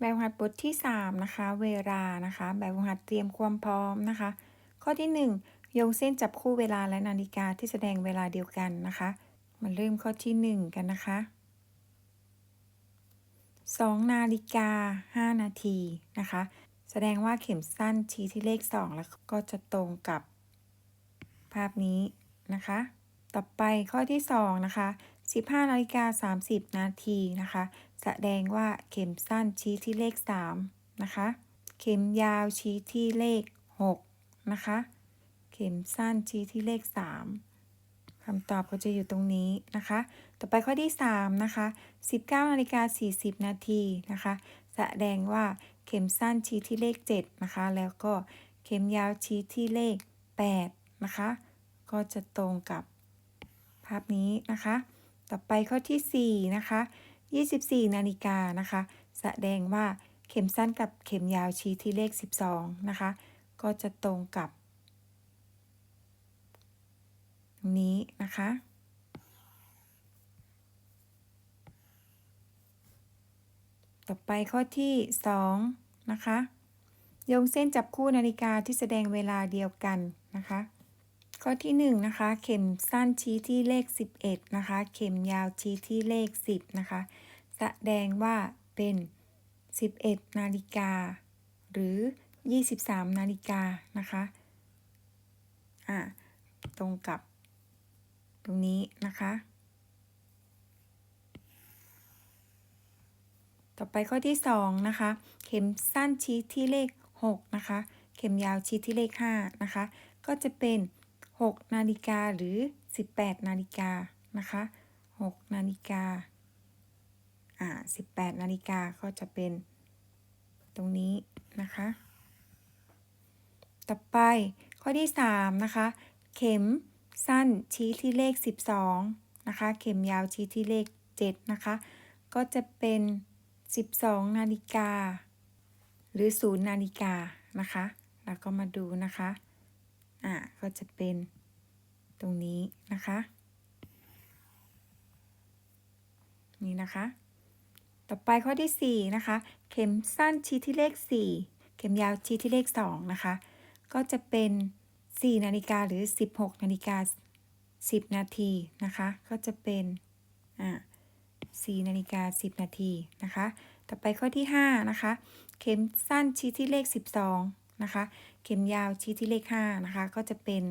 แบบหัดบทที่ 3 นะคะ เวลานะคะ แบบหัดเตรียมความพร้อมนะคะ ข้อที่ 1 โยงเส้นจับคู่เวลาและนาฬิกาที่แสดงเวลาเดียวกันนะคะ มาเริ่มข้อที่ 1 กันนะคะ 2 นาฬิกา 5 นาทีนะคะ แสดงว่าเข็มสั้นชี้ที่เลข 2 แล้วก็จะตรงกับภาพนี้นะคะ ต่อไปข้อที่ 2 นะคะ 15นาฬิกา30 นาทีนะคะ แสดงว่าเข็มสั้นชี้ที่เลข 3 นะคะ เข็มยาวชี้ที่เลข 6 นะคะ เข็มสั้นชี้ที่เลข 3คำตอบก็จะอยู่ตรงนี้นะคะ ต่อไปข้อที่ 3 นะคะ 19นาฬิกา40 นาทีนะคะ แสดงว่าเข็มสั้นชี้ที่เลข 7 นะคะ แล้วก็เข็มยาวชี้ที่เลข 8 นะคะ ก็จะตรงกับภาพนี้นะคะ ต่อไปข้อที่ 4 นะคะ 24 นาฬิกานะคะ แสดงว่าเข็มสั้นกับเข็มยาวชี้ที่เลข 12 นะคะ ก็จะตรงกับนี้นะคะ ต่อไปข้อที่ 2 นะคะโยงเส้นจับคู่นาฬิกาที่แสดงเวลาเดียวกันนะคะ ข้อที่1นะคะ เข็มสั้นชี้ที่เลข 11 นะคะ เข็มยาวชี้ที่เลข 10 นะคะ แสดงว่าเป็น 11 นาฬิกา หรือ 23 นาฬิกานะคะ อ่า ตรงกับ ตรงนี้นะคะ ต่อไปข้อที่ 2 นะคะ เข็มสั้นชี้ที่เลข 6 นะคะ เข็มยาวชี้ที่เลข 5 นะคะ ก็จะเป็น 6 นาฬิกาหรือ 18 นาฬิกานะคะ6นาฬิกาอ่า18 นาฬิกาก็จะเป็นตรงนี้นะคะ ต่อไปข้อที่ 3 นะคะ เข็มสั้นชี้ที่เลข 12 นะคะ เข็มยาวชี้ที่เลข 7 นะคะ ก็จะเป็น 12 นาฬิกา หรือ 0 นาฬิกานะคะ แล้วก็มาดูนะคะ อ่าก็จะเป็นตรงนี้นะคะ นี่นะคะ ต่อไปข้อที่ 4 นะคะ เข็มสั้นชี้ที่เลข 4 เข็มยาวชี้ที่เลข 2 นะคะ ก็จะเป็น 4 นาฬิกาหรือ 16 นาฬิกา 10 นาทีนะคะ ก็จะเป็นอ่า4นาฬิกา 10 นาทีนะคะ ต่อไปข้อที่ 5 นะคะ เข็มสั้นชี้ที่เลข 12 นะคะ เข็มยาวชี้ที่เลข5นะคะ ก็จะเป็น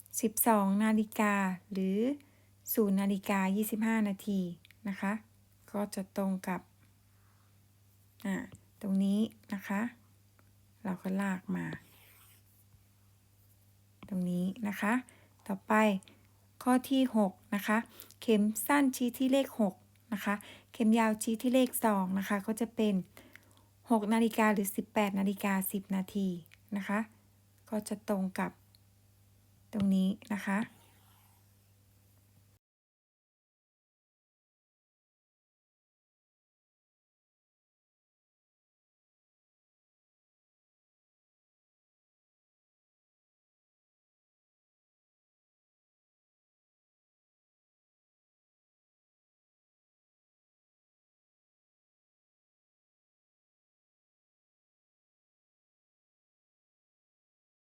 12 นาฬิกาหรือ 0 นาฬิกา 25 นาทีนะคะ ก็จะตรงกับอ่าตรงนี้นะคะ เราก็ลากมา ตรงนี้นะคะ ต่อไปข้อที่ 6 นะคะ เข็มสั้นชี้ที่เลข 6 นะคะ เข็มยาวชี้ที่เลข 2 นะคะ ก็จะเป็น 6นาฬิกาหรือ 18นาฬิกา10 นาทีนะคะ ก็จะตรงกับตรงนี้นะคะ